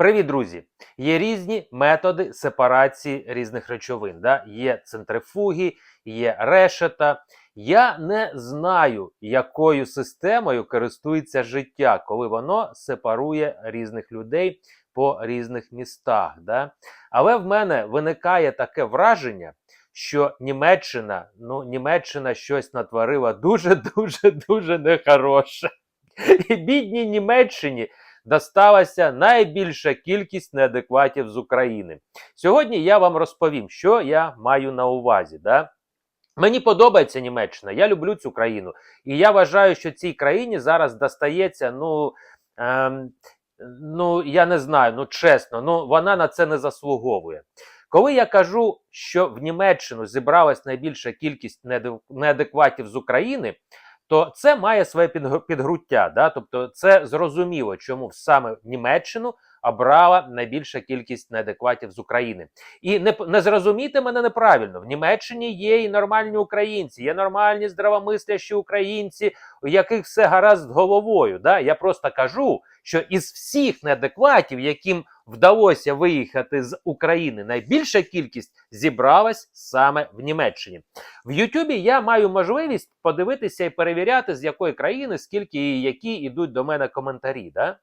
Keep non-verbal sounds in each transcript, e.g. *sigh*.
Привіт, друзі! Є різні методи сепарації різних речовин. Да? Є центрифуги, є решета. Я не знаю, якою системою користується життя, коли воно сепарує різних людей по різних містах. Да? Але в мене виникає таке враження, що Німеччина, ну, Німеччина щось натворила дуже, *laughs* дуже, дуже нехороше. І бідній Німеччині досталася найбільша кількість неадекватів з України. Сьогодні я вам розповім, що я маю на увазі. Да? Мені подобається Німеччина, я люблю цю країну. І я вважаю, що цій країні зараз достається, ну, ем, ну я не знаю, ну чесно, ну вона на це не заслуговує. Коли я кажу, що в Німеччину зібралась найбільша кількість неадекватів з України, то це має своє підґрунтя. Да? Тобто це зрозуміло, чому саме Німеччину обрала найбільша кількість неадекватів з України. І не, не зрозумійте мене неправильно. В Німеччині є і нормальні українці, є нормальні здравомислящі українці, у яких все гаразд головою. Да? Я просто кажу, що із всіх неадекватів, яким вдалося виїхати з України, найбільша кількість зібралась саме в Німеччині. В Ютубі я маю можливість подивитися і перевіряти, з якої країни, скільки і які йдуть до мене коментарі. Да?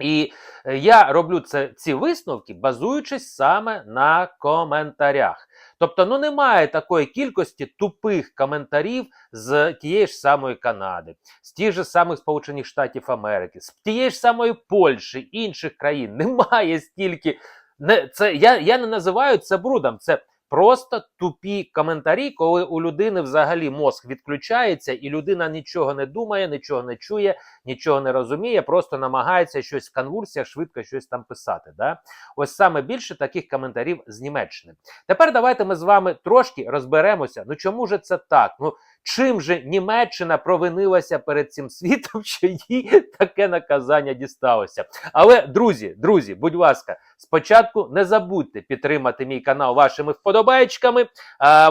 І е, я роблю це, ці висновки, базуючись саме на коментарях. Тобто, ну немає такої кількості тупих коментарів з тієї ж самої Канади, з тих же самих Сполучених Штатів Америки, з тієї ж самої Польщі, інших країн. *laughs* Немає стільки. Не, це, я, я не називаю це брудом. Це просто тупі коментарі, коли у людини взагалі мозг відключається, і людина нічого не думає, нічого не чує, нічого не розуміє, просто намагається щось в конвульсіях швидко щось там писати. Да? Ось саме більше таких коментарів з Німеччини. Тепер давайте ми з вами трошки розберемося. Ну чому ж це так? Ну чим же Німеччина провинилася перед цим світом, *laughs* що їй таке наказання дісталося? Але друзі, друзі, будь ласка, спочатку не забудьте підтримати мій канал вашими вподобайчиками,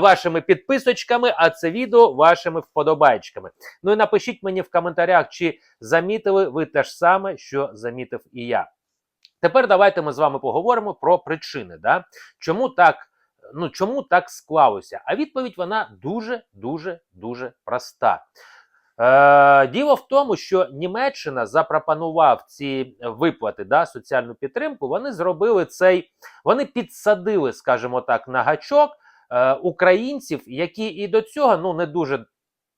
вашими підписочками, а це відео вашими вподобайчиками. Ну і напишіть мені в коментарях, чи замітили ви те ж саме, що замітив і я. Тепер давайте ми з вами поговоримо про причини. Да? Чому так? Ну чому так склалося? А відповідь вона дуже дуже дуже проста. Е, діло в тому, що Німеччина запропонував ці виплати, да, соціальну підтримку. Вони зробили цей, вони підсадили, скажімо так, на гачок е, українців, які і до цього ну не дуже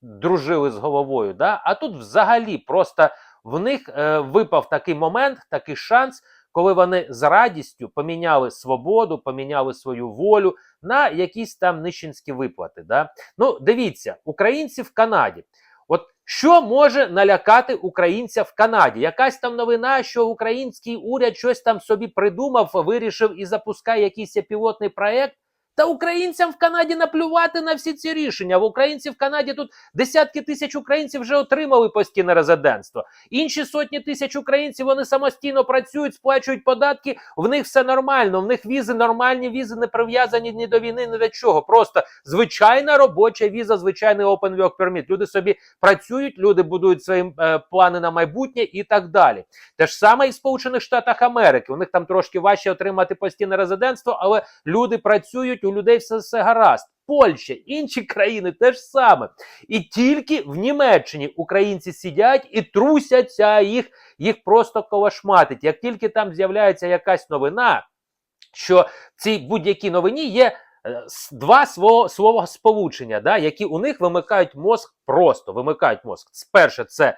дружили з головою. Да? А тут взагалі просто в них е, випав такий момент, такий шанс, коли вони з радістю поміняли свободу, поміняли свою волю на якісь там нищенські виплати. Да? Ну, дивіться, українці в Канаді. От що може налякати українця в Канаді? Якась там новина, що український уряд щось там собі придумав, вирішив і запускає якийсь пілотний проект. Та українцям в Канаді наплювати на всі ці рішення. В українців в Канаді тут десятки тисяч українців вже отримали постійне резидентство. Інші сотні тисяч українців вони самостійно працюють, сплачують податки. В них все нормально. В них візи нормальні, візи не прив'язані ні до війни, ні до чого. Просто звичайна робоча віза, звичайний open work permit. Люди собі працюють, люди будують свої е, плани на майбутнє і так далі. Те ж саме і в Сполучених Штатах Америки. У них там трошки важче отримати постійне резидентство, але люди працюють, у людей все, все гаразд. Польща, інші країни теж саме. І тільки в Німеччині українці сидять і трусяться, їх, їх просто колошматить. Як тільки там з'являється якась новина, що в цій будь-якій новині є е, два свого, свого сполучення, да, які у них вимикають мозк просто вимикають мозк. Перше, це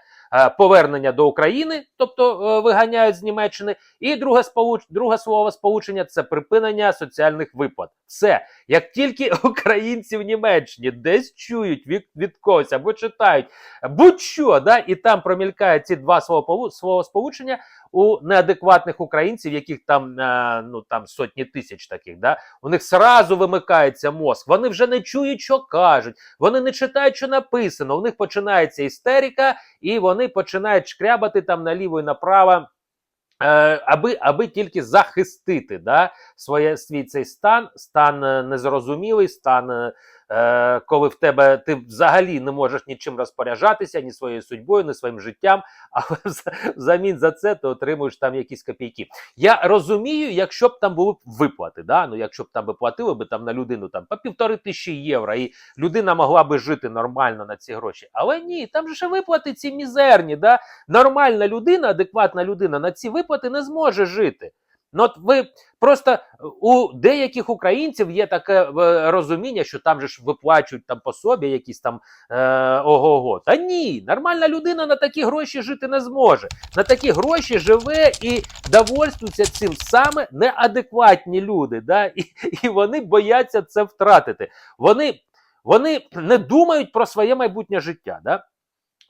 повернення до України, тобто е, виганяють з Німеччини. І друге, сполуч... друге слово сполучення це припинення соціальних виплат. Все, як тільки *laughs* українці в Німеччині десь чують від, від когось або читають будь-що, да, і там промількають ці два слова слова сполучення у неадекватних українців, яких там е, ну там сотні тисяч таких, да, у них сразу вимикається мозк. Вони вже не чують, що кажуть, вони не читають, що написано. У них починається істерика, і вони починають шкрябати там наліво і направо. Е, аби, аби тільки захистити да, своє, свій цей стан, стан е, незрозумілий, стан е, коли в тебе ти взагалі не можеш нічим розпоряджатися, ні своєю судьбою, ні своїм життям, *laughs* але вза- взамін за це ти отримуєш там якісь копійки. Я розумію, якщо б там були виплати, да? ну якщо б там би платили би там на людину там по півтори тисячі євро, і людина могла би жити нормально на ці гроші. Але ні, там же ще виплати ці мізерні. Да? Нормальна людина, адекватна людина на ці виплати не зможе жити. Ну, от ви просто у деяких українців є таке е, розуміння, що там же ж виплачують там пособі, якісь там е, ого-го. Та ні, нормальна людина на такі гроші жити не зможе. На такі гроші живе і довольствуються цим саме неадекватні люди. Да? *laughs* І, і вони бояться це втратити. Вони, вони не думають про своє майбутнє життя. Да?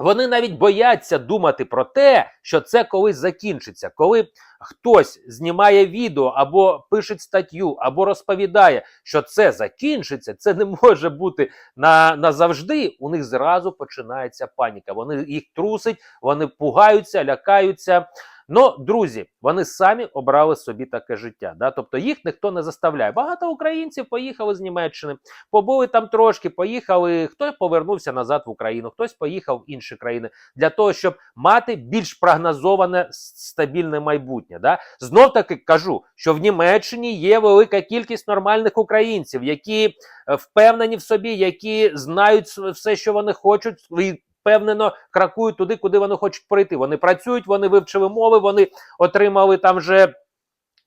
Вони навіть бояться думати про те, що це колись закінчиться, коли хтось знімає відео або пише статтю, або розповідає, що це закінчиться, це не може бути на, назавжди. У них зразу починається паніка. Вони їх трусить, вони пугаються, лякаються. Ну, друзі, вони самі обрали собі таке життя. Да? Тобто їх ніхто не заставляє. Багато українців поїхали з Німеччини, побули там трошки, поїхали. Хтось повернувся назад в Україну, хтось поїхав в інші країни для того, щоб мати більш прогнозоване стабільне майбутнє. Да? Знов таки кажу, що в Німеччині є велика кількість нормальних українців, які е, впевнені в собі, які знають все, що вони хочуть. і Впевнено, кракують туди, куди вони хочуть прийти. Вони працюють, вони вивчили мови, вони отримали там вже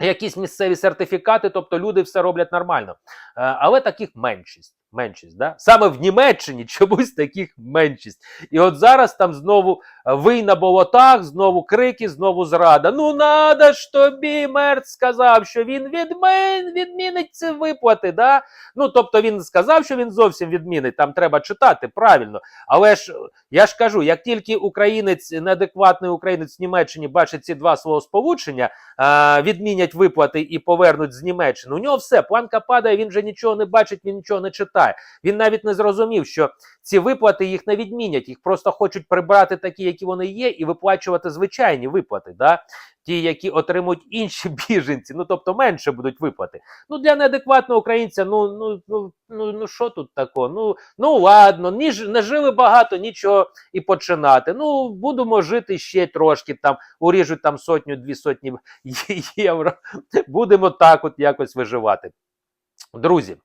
якісь місцеві сертифікати, тобто люди все роблять нормально. Е, але таких меншість. Меншість, да? Саме в Німеччині *laughs* чомусь таких меншість. І от зараз там знову е, вий на болотах, знову крики, знову зрада. Ну надо ж тобі, Мерц сказав, що він відмін, відмінить ці виплати. Да? Ну тобто він сказав, що він зовсім відмінить. Там треба читати правильно. Але ж я ж кажу, як тільки українець, неадекватний українець в Німеччині бачить ці два словосполучення, е, відмінять виплати і повернуть з Німеччини. У нього все, планка падає, він вже нічого не бачить, він нічого не читає. Він навіть не зрозумів, що ці виплати їх не відмінять, їх просто хочуть прибрати такі, які вони є, і виплачувати звичайні виплати. Да? Ті, які отримують інші *laughs* біженці, ну тобто менше будуть виплати. Ну для неадекватного українця, ну ну ну ну ну що тут такого? Ну ну ладно, ні не жили багато, нічого і починати. Ну будемо жити ще трошки там, уріжуть там сотню, дві сотні *laughs* євро. Будемо так, от якось виживати. Друзі.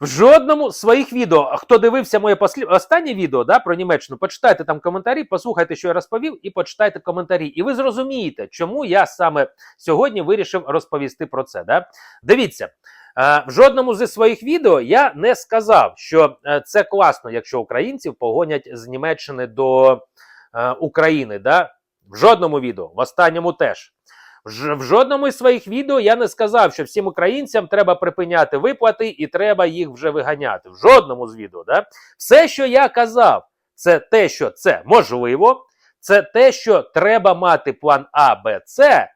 В жодному з своїх відео, хто дивився моє послі... останнє відео да, про Німеччину, почитайте там коментарі, послухайте, що я розповів, і почитайте коментарі. І ви зрозумієте, чому я саме сьогодні вирішив розповісти про це. Да? Дивіться, е, в жодному зі своїх відео я не сказав, що е, це класно, якщо українців погонять з Німеччини до е, України. Да? В жодному відео, в останньому теж. В жодному із своїх відео я не сказав, що всім українцям треба припиняти виплати і треба їх вже виганяти. В жодному з відео. Да? Все, що я казав, це те, що це можливо, це те, що треба мати план А, Б, С,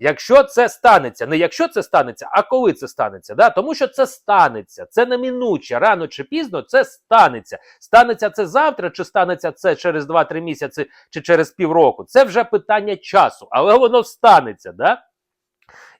якщо це станеться. Не якщо це станеться, а коли це станеться. Да? Тому що це станеться, це неминуче, рано чи пізно це станеться. Станеться це завтра, чи станеться це через 2-3 місяці, чи через півроку. Це вже питання часу, але воно станеться. Да?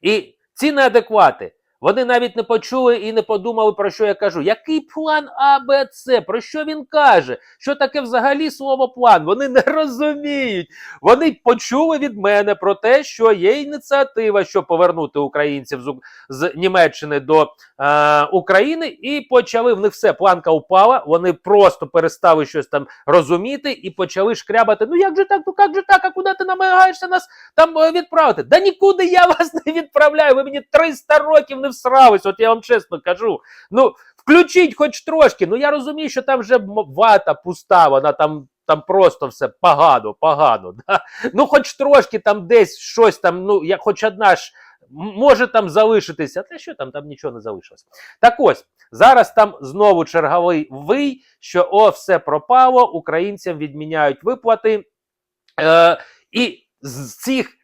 І ці неадеквати, вони навіть не почули і не подумали, про що я кажу. Який план А, Б, С? Про що він каже? Що таке взагалі слово план? Вони не розуміють. Вони почули від мене про те, що є ініціатива, щоб повернути українців з, з Німеччини до е, України, і почали в них все. Планка упала. Вони просто перестали щось там розуміти і почали шкрябати. Ну як же так? Ну як же так? А куди ти намагаєшся нас там е, відправити? Да нікуди я вас не відправляю. Ви мені 300 років не всрались. От я вам чесно кажу. Ну включіть хоч трошки. Ну я розумію, що там вже вата пуста, вона там. Там просто все погано, погано. *laughs* Да? Ну, хоч трошки там десь щось там, ну, як хоч одна ж може там залишитися. Та що там, там нічого не залишилось. Так ось, зараз там знову черговий вий, що о, все пропало, українцям відміняють виплати. Е, і з цих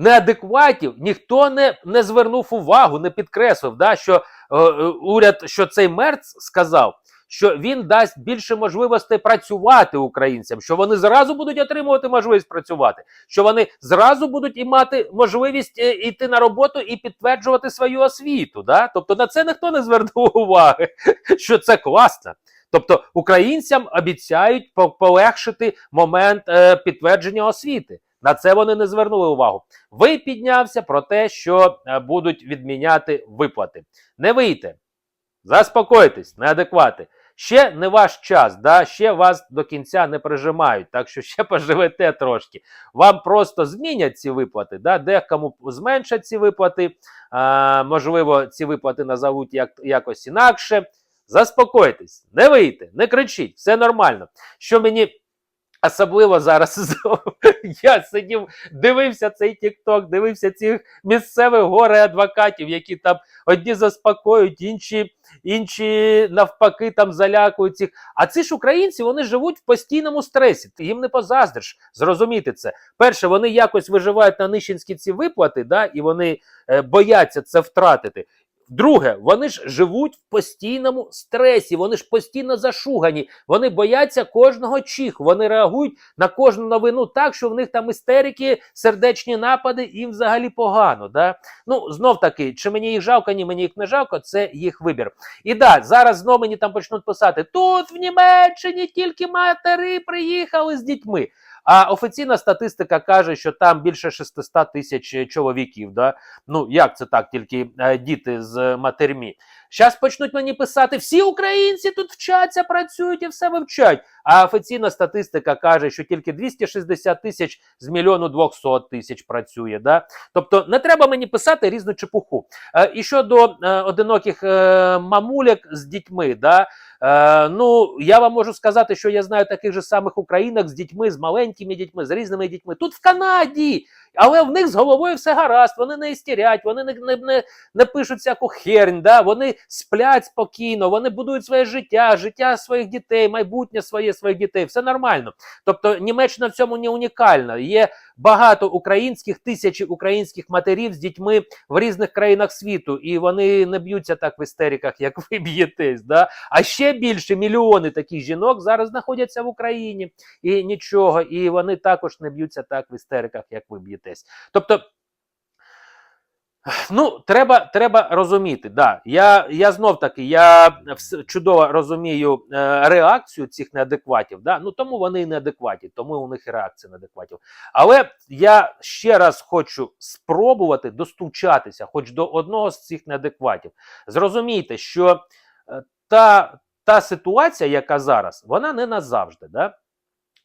неадекватів ніхто не, не звернув увагу, не підкреслив, да, що е, е, уряд, що цей мерц сказав, що він дасть більше можливостей працювати українцям, що вони зразу будуть отримувати можливість працювати, що вони зразу будуть і мати можливість е, йти на роботу і підтверджувати свою освіту. Да? Тобто на це ніхто не звернув *laughs* уваги, що це класно. Тобто українцям обіцяють по- полегшити момент е, підтвердження освіти. На це вони не звернули увагу. Ви піднявся про те, що е, будуть відміняти виплати. Не вийте, заспокойтесь, неадеквати. Ще не ваш час, да? ще вас до кінця не прижимають, так що ще *laughs* поживете трошки. Вам просто змінять ці виплати, да? декому зменшать ці виплати, а, можливо, ці виплати назовуть як, якось інакше. Заспокойтесь, не вийте, не кричіть, все нормально. Що мені особливо зараз *laughs* *laughs* я сидів, дивився цей тікток, дивився цих місцевих горе адвокатів, які там одні заспокоюють, інші, інші навпаки там залякують цих. А ці ж українці вони живуть в постійному стресі. Ти їм не позаздриш. Зрозуміти це. Перше, вони якось виживають на нищенські ці виплати, да, і вони е, бояться це втратити. Друге, вони ж живуть в постійному стресі, вони ж постійно зашугані, вони бояться кожного чиху, вони реагують на кожну новину так, що в них там істерики, сердечні напади, їм взагалі погано. Да? Ну, знов таки, чи мені їх жалко, ні, мені їх не жалко, це їх вибір. І да, зараз знов мені там почнуть писати: тут в Німеччині тільки матери приїхали з дітьми. А офіційна статистика каже, що там більше 600 тисяч чоловіків. Да? Ну як це так, тільки е, діти з матерьми. Зараз почнуть мені писати: всі українці тут вчаться, працюють і все вивчають. А офіційна статистика каже, що тільки 260 тисяч з мільйону 200 тисяч працює. Да? Тобто не треба мені писати різну чепуху. Е, і щодо е, одиноких е, з дітьми, да? Е, ну я вам можу сказати, що я знаю таких же самих українок з дітьми, з маленькими дітьми, з різними дітьми. Тут в Канаді. Але в них з головою все гаразд, вони не істерять, вони не, не, не, не пишуть всяку хернь, да? вони сплять спокійно, вони будують своє життя, життя своїх дітей, майбутнє своє своїх дітей. Все нормально. Тобто Німеччина в цьому не унікальна. Є багато українських, тисячі українських матерів з дітьми в різних країнах світу, і вони не б'ються так в істериках, як ви б'єтесь. Да? А ще більше мільйони таких жінок зараз знаходяться в Україні і нічого, і вони також не б'ються так в істериках, як ви б'єтесь. Тобто. Ну, треба треба розуміти. Да. Я я знов таки я чудово розумію е, реакцію цих неадекватів. Да? Ну тому вони і неадекваті, тому у них і реакція неадекватів. Але я ще раз хочу спробувати достучатися, хоч до одного з цих неадекватів. Зрозумійте, що е, та, та ситуація, яка зараз, вона не назавжди. Да?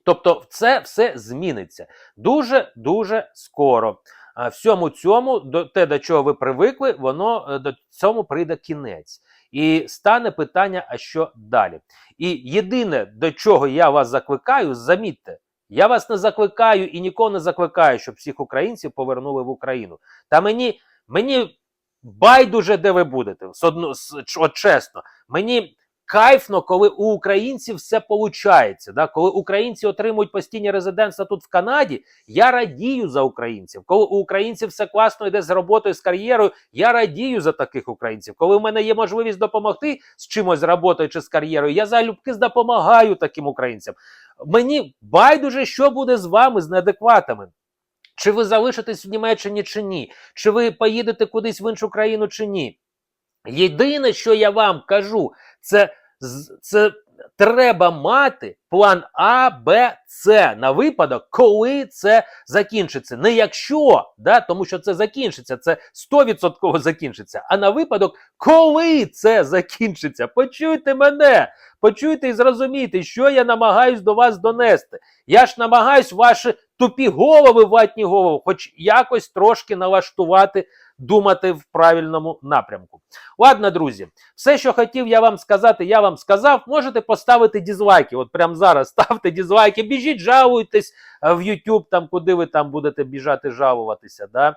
Тобто, це все зміниться дуже дуже скоро. А всьому цьому, до те, до чого ви привикли, воно е, до цьому прийде кінець. І стане питання, а що далі? І єдине, до чого я вас закликаю, замітьте, я вас не закликаю і нікого не закликаю, щоб всіх українців повернули в Україну. Та мені, мені байдуже, де ви будете. З з- от чесно, мені кайфно, коли у українців все виходить. Да? Коли українці отримують постійні резидентства тут в Канаді, я радію за українців. Коли у українців все класно йде з роботою, з кар'єрою, я радію за таких українців. Коли в мене є можливість допомогти з чимось з роботою чи з кар'єрою, я залюбки допомагаю таким українцям. Мені байдуже, що буде з вами, з неадекватами. Чи ви залишитесь в Німеччині чи ні? Чи ви поїдете кудись в іншу країну чи ні? Єдине, що я вам кажу, це, це треба мати план А, Б, С на випадок, коли це закінчиться. Не якщо, да, тому що це закінчиться, це 100% закінчиться. А на випадок, коли це закінчиться. Почуйте мене, почуйте і зрозумійте, що я намагаюсь до вас донести. Я ж намагаюсь ваші тупі голови, ватні голови, хоч якось трошки налаштувати, думати в правильному напрямку. Ладно, друзі, все, що хотів я вам сказати, я вам сказав. Можете поставити дізлайки. От прямо зараз ставте дізлайки, біжіть, жалуйтесь е, в YouTube, там куди ви там будете біжати жалуватися. Да?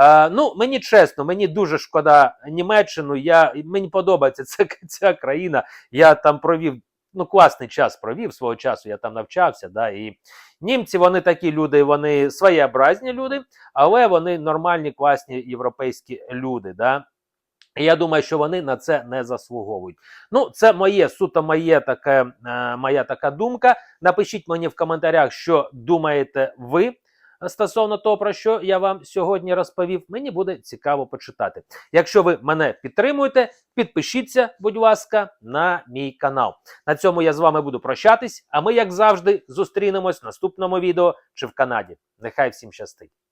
Е, ну, мені чесно, мені дуже шкода Німеччину. Я, мені подобається *laughs* ця, ця країна. Я там провів. Ну, класний час провів свого часу, я там навчався. Да, і німці вони такі люди, вони своєобразні люди, але вони нормальні, класні європейські люди. Да. І я думаю, що вони на це не заслуговують. Ну, це моє суто моє таке, е, моя така думка. Напишіть мені в коментарях, що думаєте ви стосовно того, про що я вам сьогодні розповів. Мені буде цікаво почитати. Якщо ви мене підтримуєте, підпишіться, будь ласка, на мій канал. На цьому я з вами буду прощатись. А ми, як завжди, зустрінемось в наступному відео чи в Канаді. Нехай всім щастить!